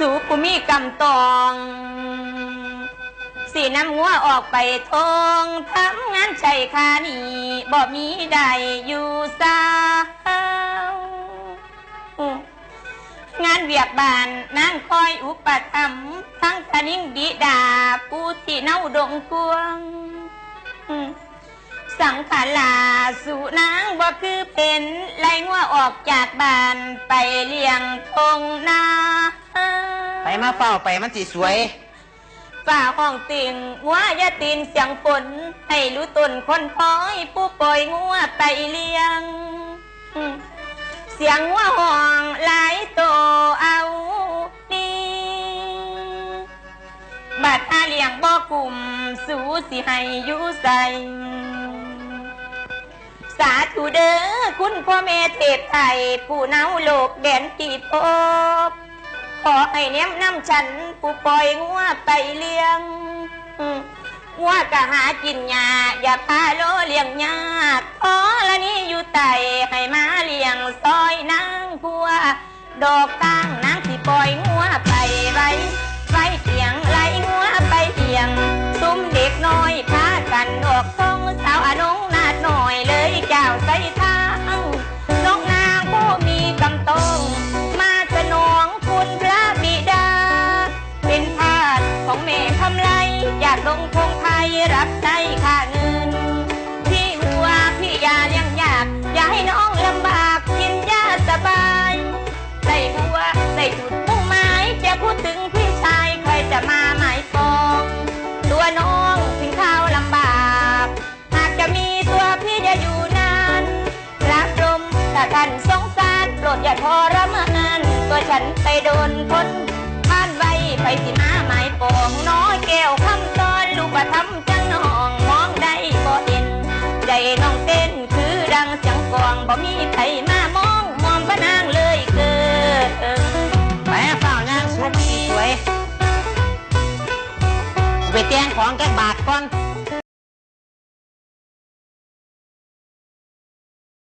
สู่ผู้มีกำตอง สีน้ำงัวออกไปทงทำงานใช้คานีบ่มีใดอยู่สาวงานเวียกบานนางคอยอุปถัมทั้งคนิ่งบิดาผู้ที่เน่าดงกวง สังขาราสู่นางบ่คือเป็นไล่งัวออกจากบ้านไปเลี้ยงทงนาไปมาเฝ้าไปมันสิสวยฝ่าห้องติงงัวยาตีนเสียงฝนให้รู้ตนคนคอยผู้ปล่อยงัวไปเลี้ยงอืมเสียงงัวห้องหลายโตเอาดีบัดอาเลี้ยงบ่กลุ่มสู่สิให้อยู่ใสสา ธุเด้อคุณพ่อแม่เทพไทยผู้นาโลกแดนที่พบขอให้เนี้ยน้ำฉันผู้ปล่อยงัวไปเลี้ยงงัวกะหากินยาอย่าพาโลเลี้ยงยากขอละนี้อยู่ไตให้มาเลี้ยงซอยนางพัวดอกตั้งนา ลงคงไทยรับใช้ค่าเงิน พี่หัวพี่ยาเลี้ยงยาก อย่าให้น้องลำบากกินยาสบาย ใส่บัวใส่จุดมุ่งไม้จะพูดถึงพี่ชายใครจะมาหมายปอง ตัวน้องถึงข้าวลำบาก หากจะมีตัวพี่จะอยู่นานรักลมถ้าท่านสงสารโปรดอย่าทรมานตัวฉันไปโดนคนผ่านไว้ไปสิมาหมายปองน้อยแก้วคำตอน ลูกประทำจังน้องมองได้บ่เห็นใจน้องเต้นคือดังจังกลองบ่มีใครมามองมองพระนางเลยเกิดไปเฝ้างางสวยสวยไปแต่งของแกบาทก่อน